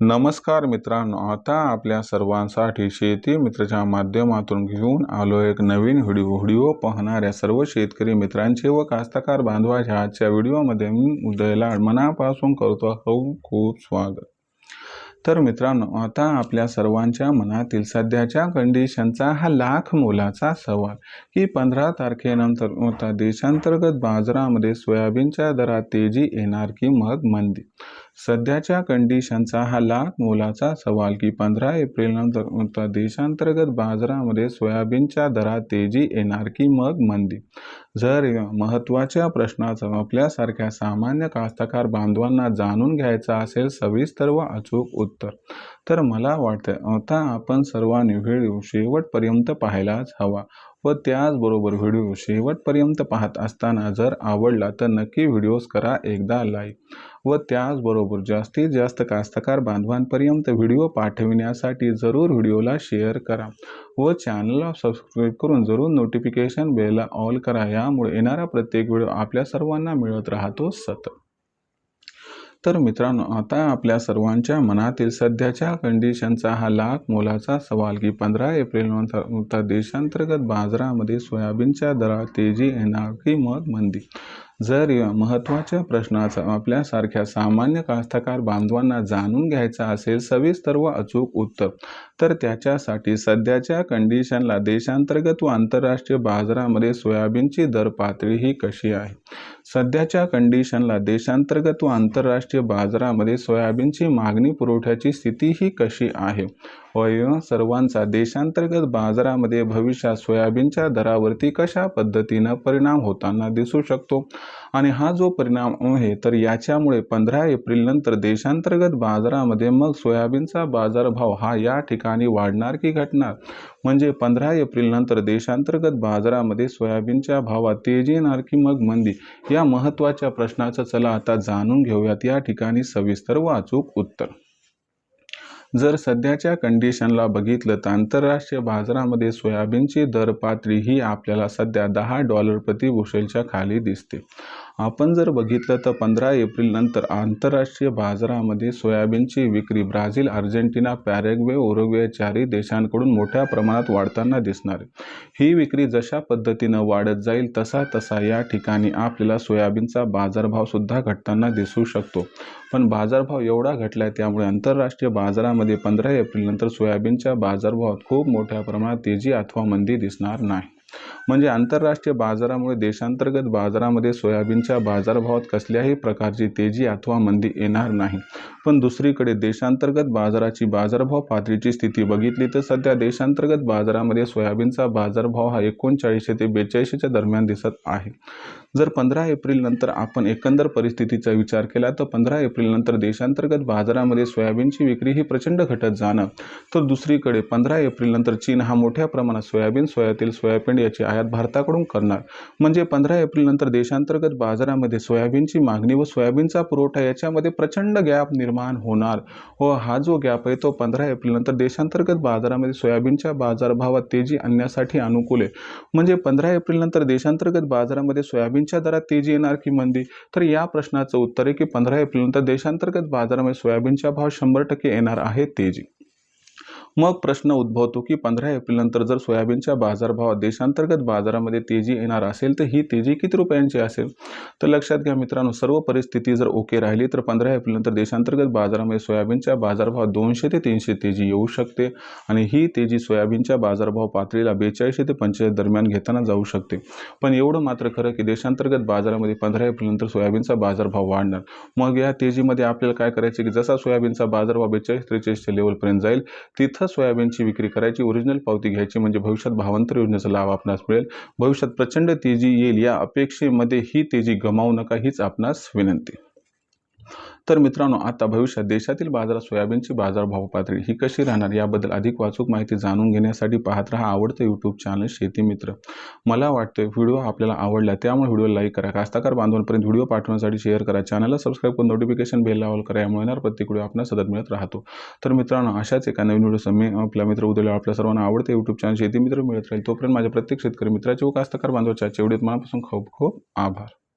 नमस्कार मित्रांनो आता आपल्या सर्वांसाठी शेती मित्रच्या माध्यमातून घेऊन आलो एक नवीन व्हिडिओ. व्हिडिओ पाहणाऱ्या सर्व शेतकरी मित्रांचे व कास्तकार बांधवाच्या आजच्या व्हिडिओमध्ये मी उदयला मनापासून करतो खूप खूप स्वागत. तर मित्रांनो आता आपल्या सर्वांच्या मनातील सध्याच्या कंडिशनचा हा लाख मोलाचा सवाल. की पंधरा तारखेनंतर होता देशांतर्गत बाजारामध्ये सोयाबीनच्या दरात तेजी येणार की मग मंदी? सध्याच्या कंडिशनचा हा लाख मोलाचा सवाल की पंधरा एप्रिलनंतर देशांतर्गत बाजारामध्ये सोयाबीनच्या दरात तेजी येणार की मग मंदी? जर महत्त्वाच्या प्रश्नाचं आपल्यासारख्या सामान्य कास्तकार बांधवांना जाणून घ्यायचा असेल सविस्तर व अचूक उत्तर तर मला वाटतं आता आपण सर्वांनी व्हिडिओ शेवटपर्यंत पाहायलाच हवा. व त्याचबरोबर व्हिडिओ शेवटपर्यंत पाहत असताना जर आवडला तर नक्की व्हिडिओज करा एकदा लाईक. व त्याचबरोबर जास्तीत जास्त कास्तकार बांधवांपर्यंत व्हिडिओ पाठविण्यासाठी जरूर व्हिडिओला शेअर करा व चॅनलला सबस्क्राईब करून जरूर नोटिफिकेशन बेलला ऑल करा. यामुळे येणारा प्रत्येक व्हिडिओ आपल्या सर्वांना मिळत राहतो सतत. तर मित्रांनो आता आपल्या सर्वांच्या मनातील सध्याच्या कंडिशनचा हा लाख मोलाचा सवाल की पंधरा एप्रिलनंतर देशांतर्गत बाजारामध्ये सोयाबीनच्या दरात तेजी येणार की मग मंदी? जर या महत्त्वाच्या प्रश्नाचा आपल्यासारख्या सामान्य कास्तकार बांधवांना जाणून घ्यायचा असेल सविस्तर व अचूक उत्तर तर त्याच्यासाठी सध्याच्या कंडिशनला देशांतर्गत व आंतरराष्ट्रीय बाजारामध्ये सोयाबीनची दर पातळी ही कशी आहे? सध्याच्या कंडिशनला देशांतर्गत व आंतरराष्ट्रीय बाजारामध्ये सोयाबीनची मागणी पुरवठ्याची स्थिती ही कशी आहे? व हो, सर्वांचा देशांतर्गत बाजारामध्ये भविष्यात सोयाबीनच्या दरावरती कशा पद्धतीनं परिणाम होताना दिसू शकतो? आणि हा जो परिणाम आहे तर याच्यामुळे पंधरा एप्रिलनंतर देशांतर्गत बाजारामध्ये मग सोयाबीनचा बाजारभाव हा या ठिकाणी वाढणार की घटणार? म्हणजे पंधरा एप्रिलनंतर देशांतर्गत बाजारामध्ये सोयाबीनच्या भावात तेजी येणार की मग मंदी? या महत्त्वाच्या प्रश्नाचं चला आता जाणून घेऊयात. या ठिकाणी सविस्तर व अचूक उत्तर. जर सध्याच्या कंडिशनला बघितलं तर आंतरराष्ट्रीय बाजारामध्ये सोयाबीनची दर पातळी ही आपल्याला सध्या दहा डॉलर प्रति बुशेलच्या खाली दिसते. आपण जर बघितलं तर पंधरा एप्रिलनंतर आंतरराष्ट्रीय बाजारामध्ये सोयाबीनची विक्री ब्राझील अर्जेंटिना पॅरेग्वे उरुग्वे चारही देशांकडून मोठ्या प्रमाणात वाढताना दिसणार ही विक्री जशा पद्धतीनं वाढत जाईल तसा तसा या ठिकाणी आपल्याला सोयाबीनचा बाजारभावसुद्धा घटताना दिसू शकतो. पण बाजारभाव एवढा घटला आहे त्यामुळे आंतरराष्ट्रीय बाजारामध्ये पंधरा एप्रिलनंतर सोयाबीनच्या बाजारभावात खूप मोठ्या प्रमाणात तेजी अथवा मंदी दिसणार नाही. म्हणजे आंतरराष्ट्रीय बाजारामुळे देशांतर्गत बाजारामध्ये सोयाबीनच्या बाजारभावात कसल्याही प्रकारची तेजी अथवा मंदी येणार नाही. पण दुसरीकडे देशांतर्गत बाजाराची बाजारभाव पातळीची स्थिती बघितली तर सध्या देशांतर्गत बाजारामध्ये सोयाबीनचा बाजारभाव हा एकोणचाळीसशे ते बेचाळीसशेच्या दरम्यान दिसत आहे. जर पंधरा एप्रिलनंतर आपण एकंदर परिस्थितीचा विचार केला तर पंधरा एप्रिलनंतर देशांतर्गत बाजारामध्ये सोयाबीनची विक्री ही प्रचंड घटत जाणं. तर दुसरीकडे पंधरा एप्रिलनंतर चीन हा मोठ्या प्रमाणात सोयाबीन सोयातील सोयाबीन याची आयात भारताकडून करणार. म्हणजे पंधरा एप्रिलनंतर देशांतर्गत बाजारामध्ये सोयाबीनची मागणी व सोयाबीनचा पुरवठा याच्यामध्ये प्रचंड गॅप निर्माण होणार. व हा जो गॅप आहे तो पंधरा एप्रिलनंतर देशांतर्गत बाजारामध्ये सोयाबीनच्या बाजारभावात तेजी आणण्यासाठी अनुकूल आहे. म्हणजे पंधरा एप्रिलनंतर देशांतर्गत बाजारामध्ये सोयाबीन सोयाबीनच्या दरात तेजी येणार की मंदी? तर या प्रश्नाचं उत्तर आहे की पंधरा एप्रिलनंतर देशांतर्गत बाजारामध्ये सोयाबीनचा भाव शंभर टक्के येणार आहे तेजी. मग प्रश्न उद्भवतो की पंधरा एप्रिलनंतर जर सोयाबीनच्या बाजारभावात देशांतर्गत बाजारामध्ये तेजी येणार असेल तर ही तेजी किती रुपयांची असेल? तर लक्षात घ्या मित्रांनो सर्व परिस्थिती जर ओके राहिली तर पंधरा एप्रिलनंतर देशांतर्गत बाजारामध्ये सोयाबीनच्या बाजारभावात दोनशे ते तीनशे तेजी येऊ शकते आणि ही तेजी सोयाबीनच्या बाजारभाव पातळीला बेचाळीसशे ते पंचेचाळीस दरम्यान घेताना जाऊ शकते. पण एवढं मात्र खरं की देशांतर्गत बाजारामध्ये पंधरा एप्रिलनंतर सोयाबीनचा बाजारभाव वाढणार. मग या तेजीमध्ये आपल्याला काय करायचे की जसा सोयाबीनचा बाजारभाव बेचाळीस त्रेचाळीसच्या लेवलपर्यंत जाईल तिथं सोयाबीनची विक्री करायची ओरिजिनल पावती घ्यायची म्हणजे भविष्यात भावांतर योजनेचा लाभ आपणास मिळेल. भविष्यात प्रचंड तेजी येईल या अपेक्षेमध्ये ही तेजी गमावू नका हीच आपणास विनंती. तर मित्रांनो आता भविष्यात देशातील बाजारात सोयाबीनची बाजारभाव पातळी ही कशी राहणार याबद्दल अधिक वाचूक माहिती जाणून घेण्यासाठी पाहत राहा आवडतं यूट्यूब चॅनल शेती मित्र. मला वाटतं व्हिडिओ आपल्याला आवडला त्यामुळे व्हिडिओ लाईक करा. कास्ताकार बांधवांपर्यंत व्हिडिओ पाठवण्यासाठी शेअर करा. चॅनलला सबस्क्राईब करून नोटिफिकेशन बेल लावल करा. यामुळे येणार प्रत्येक व्हिडिओ आपल्याला सतत मिळत राहतो. तर मित्रांनो अशाच एका नवीन व्हिडिओ मी आपल्या मित्र उद्याला आपल्या सर्वांना आवडते यूट्यूब चॅनल शेती मित्र मिळत राहील. तोपर्यंत माझ्या प्रत्येक शेतकरी मित्राचे व कास्तकार बांधवाच्या व्हिडिओत मनापासून खूप खूप आभार.